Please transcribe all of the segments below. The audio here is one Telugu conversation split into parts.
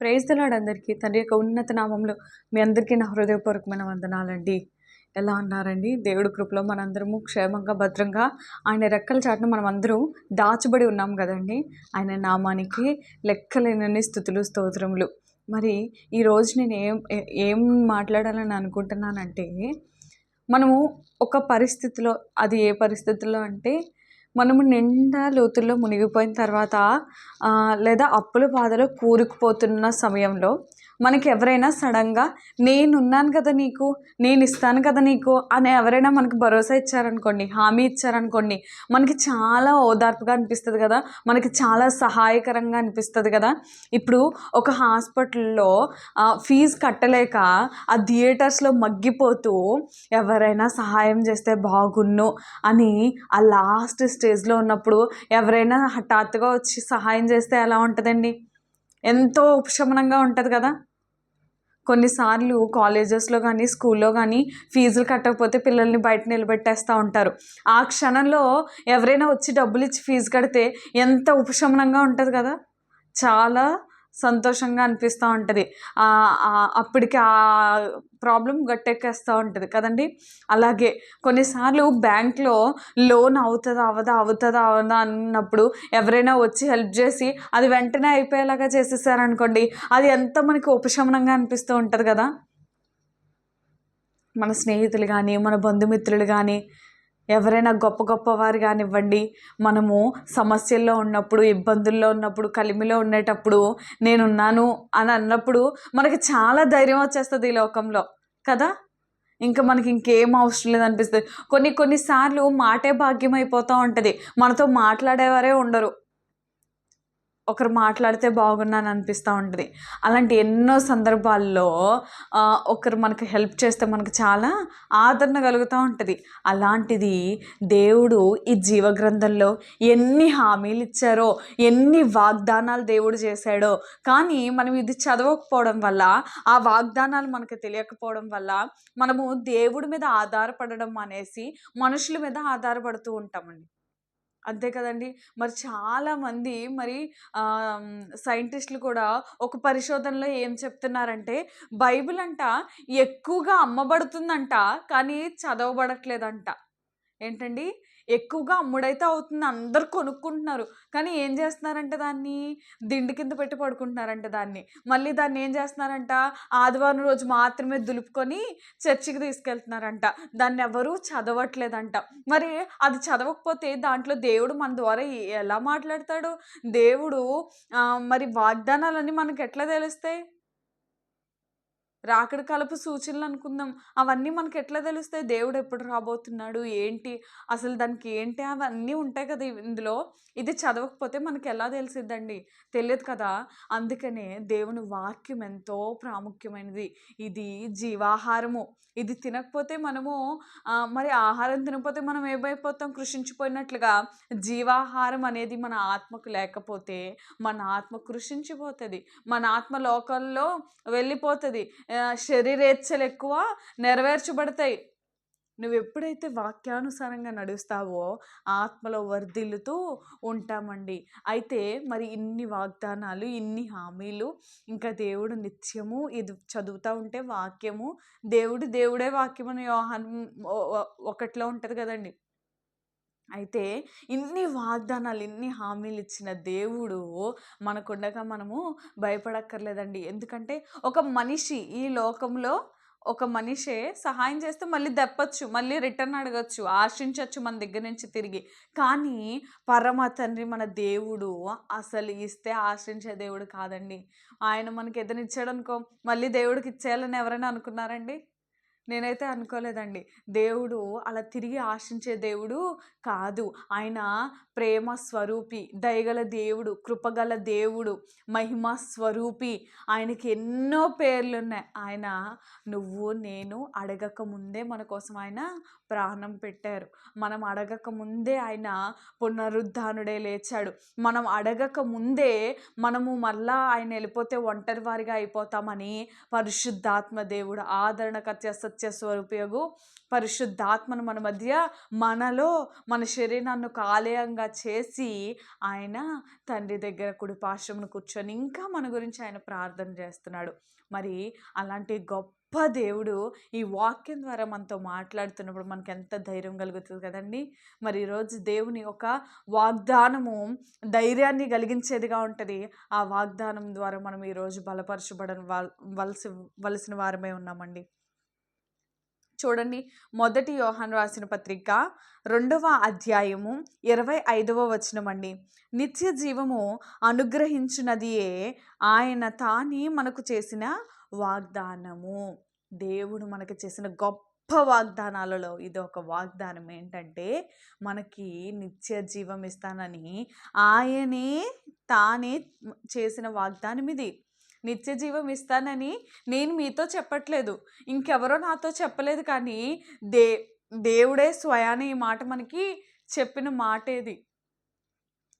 ప్రైజ్ తెలాడు అందరికీ. తండ్రి యొక్క ఉన్నత నామంలో మీ అందరికీ నా హృదయపూర్వకమైన వందనాలండి. ఎలా ఉన్నారండి? దేవుడి కృపలో మనందరము క్షేమంగా భద్రంగా ఆయన రెక్కల చాటును మనం అందరూ దాచబడి ఉన్నాం కదండి. ఆయన నామానికి లెక్కలేనన్ని స్థుతులు స్తోత్రములు. మరి ఈరోజు నేను ఏం ఏం మాట్లాడాలని అనుకుంటున్నానంటే మనము ఒక పరిస్థితిలో అది ఏ పరిస్థితిలో అంటే మనము నిండా లోతుల్లో మునిగిపోయిన తర్వాత లేదా అప్పుల బాధలో కూరుకుపోతున్న సమయంలో మనకి ఎవరైనా సడన్గా నేనున్నాను కదా నీకు నేను ఇస్తాను కదా నీకు అని ఎవరైనా మనకు భరోసా ఇచ్చారనుకోండి హామీ ఇచ్చారనుకోండి మనకి చాలా ఓదార్పుగా అనిపిస్తుంది కదా మనకి చాలా సహాయకరంగా అనిపిస్తుంది కదా. ఇప్పుడు ఒక హాస్పిటల్లో ఫీజు కట్టలేక ఆ థియేటర్స్లో మగ్గిపోతూ ఎవరైనా సహాయం చేస్తే బాగున్ను అని ఆ లాస్ట్ స్టేజ్లో ఉన్నప్పుడు ఎవరైనా హఠాత్తుగా వచ్చి సహాయం చేస్తే ఎలా ఉంటుందండి? ఎంతో ఉపశమనంగా ఉంటుంది కదా. కొన్నిసార్లు కాలేజెస్లో కానీ స్కూల్లో కానీ ఫీజులు కట్టకపోతే పిల్లల్ని బయట నిలబెట్టేస్తూ ఉంటారు. ఆ క్షణంలో ఎవరైనా వచ్చి డబ్బులు ఇచ్చి ఫీజు కడితే ఎంత ఉపశమనంగా ఉంటుంది కదా. చాలా సంతోషంగా అనిపిస్తూ ఉంటుంది. అప్పటికి ఆ ప్రాబ్లం గట్టెక్కేస్తూ ఉంటుంది కదండి. అలాగే కొన్నిసార్లు బ్యాంక్లో లోన్ అవుతుందా అవదా అవుతుందా అవదా అన్నప్పుడు ఎవరైనా వచ్చి హెల్ప్ చేసి అది వెంటనే అయిపోయేలాగా చేసేసారనుకోండి అది ఎంత మనకి ఉపశమనంగా అనిపిస్తూ ఉంటుంది కదా. మన స్నేహితులు కానీ మన బంధుమిత్రులు కానీ ఎవరైనా గొప్ప గొప్ప వారు కానివ్వండి మనము సమస్యల్లో ఉన్నప్పుడు ఇబ్బందుల్లో ఉన్నప్పుడు కలిమిలో ఉండేటప్పుడు నేనున్నాను అని అన్నప్పుడు మనకి చాలా ధైర్యం వచ్చేస్తుంది ఈ లోకంలో కదా? ఇంకా మనకి ఇంకేం అవసరం లేదు అనిపిస్తుంది. కొన్ని కొన్నిసార్లు మాటే భాగ్యం అయిపోతూ ఉంటుంది. మనతో మాట్లాడేవారే ఉండరు. ఒకరు మాట్లాడితే బాగున్నాను అనిపిస్తూ ఉంటుంది. అలాంటి ఎన్నో సందర్భాల్లో ఒకరు మనకు హెల్ప్ చేస్తే మనకు చాలా ఆదరణ కలుగుతూ ఉంటుంది. అలాంటిది దేవుడు ఈ జీవగ్రంథంలో ఎన్ని హామీలు ఇచ్చారో ఎన్ని వాగ్దానాలు దేవుడు చేశాడో కానీ మనం ఇది చదవకపోవడం వల్ల ఆ వాగ్దానాలు మనకు తెలియకపోవడం వల్ల మనము దేవుడి మీద ఆధారపడడం అనేసి మనుషుల మీద ఆధారపడుతూ ఉంటామండి. అంతే కదండి. మరి చాలామంది మరి సైంటిస్టులు కూడా ఒక పరిశోధనలో ఏం చెప్తున్నారంటే బైబిల్ అంట ఎక్కువగా అమ్మబడుతుందంట కానీ చదవబడట్లేదంట. ఏంటండి? ఎక్కువగా అమ్ముడైతే అవుతుంది. అందరు కొనుక్కుంటున్నారు. కానీ ఏం చేస్తున్నారంటే దాన్ని? దిండు కింద పెట్టి పడుకుంటున్నారంట దాన్ని. మళ్ళీ దాన్ని ఏం చేస్తున్నారంట? ఆదివారం రోజు మాత్రమే దులుపుకొని చర్చికి తీసుకెళ్తున్నారంట. దాన్ని ఎవరూ చదవట్లేదంట. మరి అది చదవకపోతే దాంట్లో దేవుడు మన ద్వారా ఎలా మాట్లాడతాడు? దేవుడు మరి వాగ్దానాలన్నీ మనకు ఎట్లా తెలుస్తాయి? రాకడ కలుపు సూచనలు అనుకుందాం అవన్నీ మనకి ఎట్లా తెలుస్తాయి? దేవుడు ఎప్పుడు రాబోతున్నాడు? ఏంటి? అసలు దానికి ఏంటి? అవన్నీ ఉంటాయి కదా ఇందులో ఇది చదవకపోతే మనకి ఎలా తెలిసిద్దండి? తెలియదు కదా? అందుకనే దేవుని వాక్యం ఎంతో ప్రాముఖ్యమైనది. ఇది జీవాహారము. ఇది తినకపోతే మనము మరి ఆహారం తినకపోతే మనం ఏమైపోతాం? కృషించిపోయినట్లుగా జీవాహారం అనేది మన ఆత్మకు లేకపోతే మన ఆత్మ కృషించిపోతుంది. మన ఆత్మ లోకంలో వెళ్ళిపోతుంది. శరీరేచ్ఛలు ఎక్కువ నెరవేర్చబడతాయి. నువ్వు ఎప్పుడైతే వాక్యానుసారంగా నడుస్తావో ఆత్మలో వర్ధిల్లుతూ ఉంటామండి. అయితే మరి ఇన్ని వాగ్దానాలు ఇన్ని హామీలు ఇంకా దేవుడు నిత్యము ఇది చదువుతూ ఉంటే వాక్యము దేవుడు దేవుడే వాక్యం అని యోహాన్ ఒకటిలో ఉంటుంది కదండి. అయితే ఇన్ని వాగ్దానాలు ఇన్ని హామీలు ఇచ్చిన దేవుడు మనకుండగా మనము భయపడక్కర్లేదండి. ఎందుకంటే ఒక మనిషి ఈ లోకంలో ఒక మనిషే సహాయం చేస్తే మళ్ళీ దెప్పచ్చు మళ్ళీ రిటర్న్ అడగచ్చు ఆశించవచ్చు మన దగ్గర నుంచి తిరిగి. కానీ పరమ తండ్రి మన దేవుడు అసలు ఇస్తే ఆశించే దేవుడు కాదండి. ఆయన మనకి ఏదైనా ఇచ్చాడనుకో మళ్ళీ దేవుడికి ఇచ్చేయాలని ఎవరైనా అనుకున్నారండి? నేనైతే అనుకోలేదండి. దేవుడు అలా తిరిగి ఆశించే దేవుడు కాదు. ఆయన ప్రేమ స్వరూపి దయగల దేవుడు కృపగల దేవుడు మహిమ స్వరూపి. ఆయనకి ఎన్నో పేర్లు ఉన్నాయి ఆయన నువ్వు నేను అడగక ముందే మన కోసం ఆయన ప్రాణం పెట్టారు. మనం అడగక ముందే ఆయన పునరుద్ధానుడే లేచాడు. మనం అడగక ముందే మనము మళ్ళా ఆయన వెళ్ళిపోతే ఒంటరి వారిగా అయిపోతామని పరిశుద్ధాత్మ దేవుడు ఆదరణకత్య సత్య స్వరూపయోగు పరిశుద్ధాత్మను మన మధ్య మనలో మన శరీరాన్ని ఒక ఆలయంగా చేసి ఆయన తండ్రి దగ్గర కుడిపాశ్రమను కూర్చొని ఇంకా మన గురించి ఆయన ప్రార్థన చేస్తున్నాడు. మరి అలాంటి గొప్ప దేవుడు ఈ వాక్యం ద్వారా మనతో మాట్లాడుతున్నప్పుడు మనకు ఎంత ధైర్యం కలుగుతుంది కదండి? మరి ఈరోజు దేవుని ఒక వాగ్దానము ధైర్యాన్ని కలిగించేదిగా ఉంటుంది. ఆ వాగ్దానం ద్వారా మనం ఈరోజు బలపరచబడని వలసి వలసిన వారమే ఉన్నామండి. చూడండి మొదటి యోహాన్ రాసిన పత్రిక రెండవ అధ్యాయము ఇరవై ఐదవ వచనం అండి నిత్య జీవము అనుగ్రహించినదియే ఆయన తాని మనకు చేసిన వాగ్దానము. దేవుడు మనకి చేసిన గొప్ప వాగ్దానాలలో ఇది ఒక వాగ్దానం ఏంటంటే మనకి నిత్య జీవం ఇస్తానని ఆయనే తానే చేసిన వాగ్దానం ఇది. నిత్య జీవం ఇస్తానని నేను మీతో చెప్పట్లేదు. ఇంకెవరో నాతో చెప్పలేదు కానీ దే దేవుడే స్వయాన ఈ మాట మనకి చెప్పిన మాట ఏది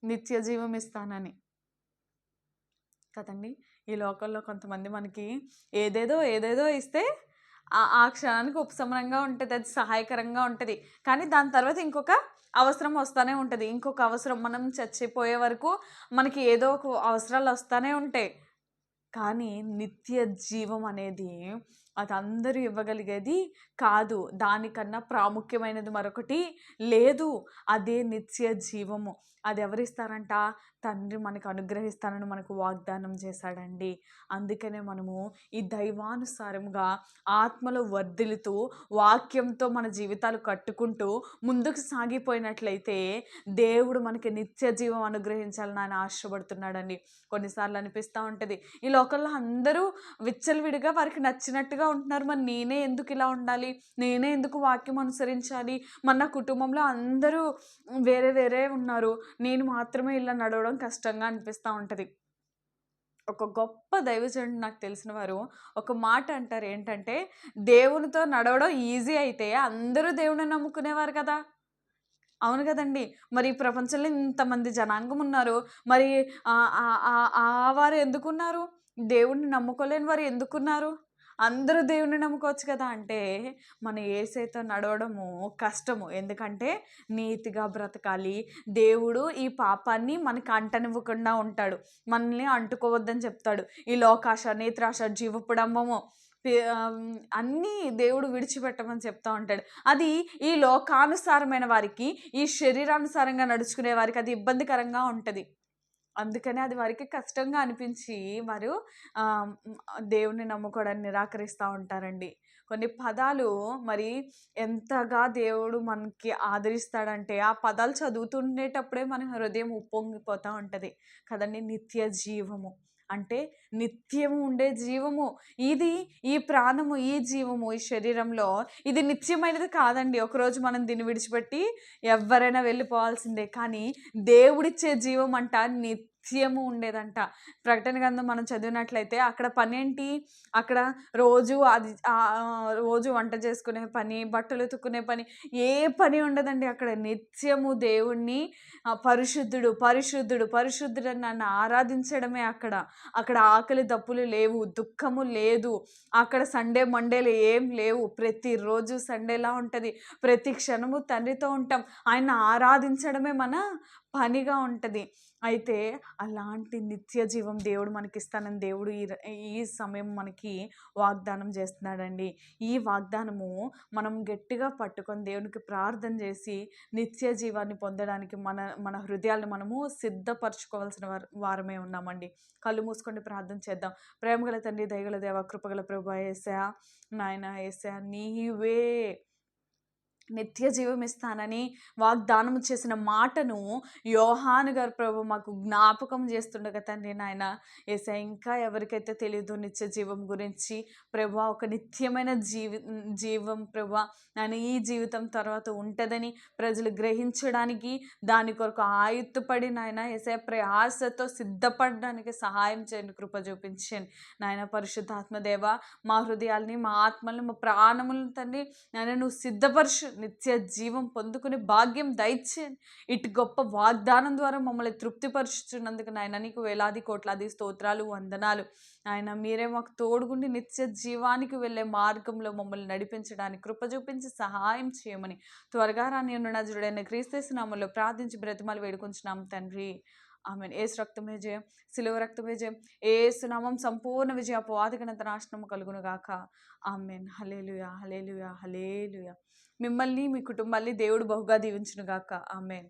నిత్య జీవం ఇస్తానని. కదండి? ఈ లోకల్లో కొంతమంది మనకి ఏదేదో ఏదేదో ఇస్తే ఆ క్షణానికి ఉపశమనంగా ఉంటుంది అది సహాయకరంగా ఉంటుంది. కానీ దాని తర్వాత ఇంకొక అవసరం వస్తూనే ఉంటుంది. ఇంకొక అవసరం మనం చచ్చిపోయే వరకు మనకి ఏదో ఒక అవసరాలు వస్తూనే ఉంటాయి. కానీ నిత్య జీవం అనేది అది అందరూ ఇవ్వగలిగేది కాదు. దానికన్నా ప్రాముఖ్యమైనది మరొకటి లేదు. అదే నిత్య జీవము. అది ఎవరిస్తారంట? తండ్రి మనకు అనుగ్రహిస్తానని మనకు వాగ్దానం చేశాడండి. అందుకనే మనము ఈ దైవానుసారంగా ఆత్మలో వర్ధిలుతూ వాక్యంతో మన జీవితాలు కట్టుకుంటూ ముందుకు సాగిపోయినట్లయితే దేవుడు మనకి నిత్య జీవం అనుగ్రహించాలని ఆయన ఆశపడుతున్నాడండి. కొన్నిసార్లు అనిపిస్తూ ఉంటుంది. ఈ లోకల్లో అందరూ విచ్చలవిడిగా వారికి నచ్చినట్టుగా ఉంటున్నారు. మరి నేనే ఎందుకు ఇలా ఉండాలి? నేనే ఎందుకు వాక్యం అనుసరించాలి? మన కుటుంబంలో అందరూ వేరే వేరే ఉన్నారు. నేను మాత్రమే ఇలా నడవడం కష్టంగా అనిపిస్తూ ఉంటుంది. ఒక గొప్ప దైవజనుడు నాకు తెలిసిన వారు ఒక మాట అంటారు ఏంటంటే దేవునితో నడవడం ఈజీ అయితే అందరూ దేవుని నమ్ముకునేవారు కదా! అవును కదండి. మరి ప్రపంచంలో ఇంతమంది జనాంగం ఉన్నారు. మరి ఆ వారు ఎందుకున్నారు? దేవుణ్ణి నమ్ముకోలేని వారు ఎందుకున్నారు? అందరూ దేవుణ్ణి నమ్ముకోవచ్చు కదా! అంటే మన ఏసైతో నడవడము కష్టము. ఎందుకంటే నీతిగా బ్రతకాలి. దేవుడు ఈ పాపాన్ని మనకి అంటనివ్వకుండా ఉంటాడు. మనల్ని అంటుకోవద్దని చెప్తాడు. ఈ లోకాశ నేత్రాశ జీవపుడంబము అన్నీ దేవుడు విడిచిపెట్టమని చెప్తా ఉంటాడు. అది ఈ లోకానుసారమైన వారికి ఈ శరీరానుసారంగా నడుచుకునే వారికి అది ఇబ్బందికరంగా ఉంటుంది. అందుకనే అది వారికి కష్టంగా అనిపించి వారు దేవుణ్ణి నమ్ముకోవడాన్ని నిరాకరిస్తూ ఉంటారండి. కొన్ని పదాలు మరి ఎంతగా దేవుడు మనకి ఆదరిస్తాడంటే ఆ పదాలు చదువుతుండేటప్పుడే మన హృదయం ఉప్పొంగిపోతూ ఉంటుంది. కదండి? నిత్య జీవము. అంటే నిత్యము ఉండే జీవము. ఇది ఈ ప్రాణము ఈ జీవము ఈ శరీరంలో ఇది నిత్యమైనది కాదండి. ఒకరోజు మనం దీన్ని విడిచిపెట్టి ఎవరైనా వెళ్ళిపోవాల్సిందే. కానీ దేవుడిచ్చే జీవం అంట నిత్య నిత్యము ఉండేదంట. ప్రకటన గ్రంథం మనం చదివినట్లయితే అక్కడ పని ఏంటి అక్కడ రోజు అది రోజు వంట చేసుకునే పని బట్టలు ఉతుక్కునే పని ఏ పని ఉండదండి అక్కడ. నిత్యము దేవుణ్ణి పరిశుద్ధుడు పరిశుద్ధుడు పరిశుద్ధుడు నన్ను ఆరాధించడమే అక్కడ. అక్కడ ఆకలి దప్పులు లేవు దుఃఖము లేదు. అక్కడ సండే మండేలు ఏం లేవు. ప్రతిరోజు సండేలా ఉంటుంది. ప్రతి క్షణము తండ్రితో ఉంటాం. ఆయన ఆరాధించడమే మన పనిగా ఉంటుంది. అయితే అలాంటి నిత్య జీవం దేవుడు మనకిస్తానని దేవుడు ఈ ఈ సమయం మనకి వాగ్దానం చేస్తున్నాడండి. ఈ వాగ్దానము మనం గట్టిగా పట్టుకొని దేవునికి ప్రార్థన చేసి నిత్య జీవాన్ని పొందడానికి మన మన హృదయాలను మనము సిద్ధపరచుకోవాల్సిన వారమే ఉన్నామండి. కళ్ళు మూసుకొని ప్రార్థన చేద్దాం. ప్రేమగల తండ్రి దయగల దేవ కృపగల ప్రభు ఏసా నాయన ఏసా నీవే నిత్య జీవం ఇస్తానని వాగ్దానం చేసిన మాటను యోహాను గారు ప్రభు మాకు జ్ఞాపకం చేస్తుండగా తండ్రి నాయన ఏసా ఇంకా ఎవరికైతే తెలియదు నిత్య జీవం గురించి ప్రభు ఒక నిత్యమైన జీవి జీవం ప్రభు నేను ఈ జీవితం తర్వాత ఉంటుందని ప్రజలు గ్రహించడానికి దాని కొరకు ఆయుత్తుపడి నాయన ఏసే ప్రయాసతో సిద్ధపడడానికి సహాయం చేయండి కృప చూపించండి. నాయన పరిశుద్ధాత్మదేవ మా హృదయాల్ని మా ఆత్మల్ని మా ప్రాణములను తండ్రి నాయన నువ్వు సిద్ధపరచు నిత్య జీవం పొందుకునే భాగ్యం దయచేయండి ఇటు గొప్ప వాగ్దానం ద్వారా మమ్మల్ని తృప్తిపరుచుతున్నందుకు నాయన నీకు వేలాది కోట్లాది స్తోత్రాలు వందనాలు. ఆయన మీరే మాకు తోడుగుండి నిత్య జీవానికి వెళ్ళే మార్గంలో మమ్మల్ని నడిపించడానికి కృప చూపించి సహాయం చేయమని త్వరగా రాని ఉన్న నజుడైన క్రీస్తేసు నామంలో ప్రార్థించి బ్రతిమాలు వేడుకుంటున్నాం తండ్రి. ఆమెన్. ఏసు రక్తమే జయం సిలువ రక్తమే జయం. ఏసు నామం సంపూర్ణ విజయ అపవాదిగనంత నాశనం కలుగును గాక. ఆమెన్. హలేలుయా హలేలుయా హలేలుయా మిమ్మల్ని మీ కుటుంబాన్ని దేవుడు బహుగా దీవించును గాక. ఆమెన్.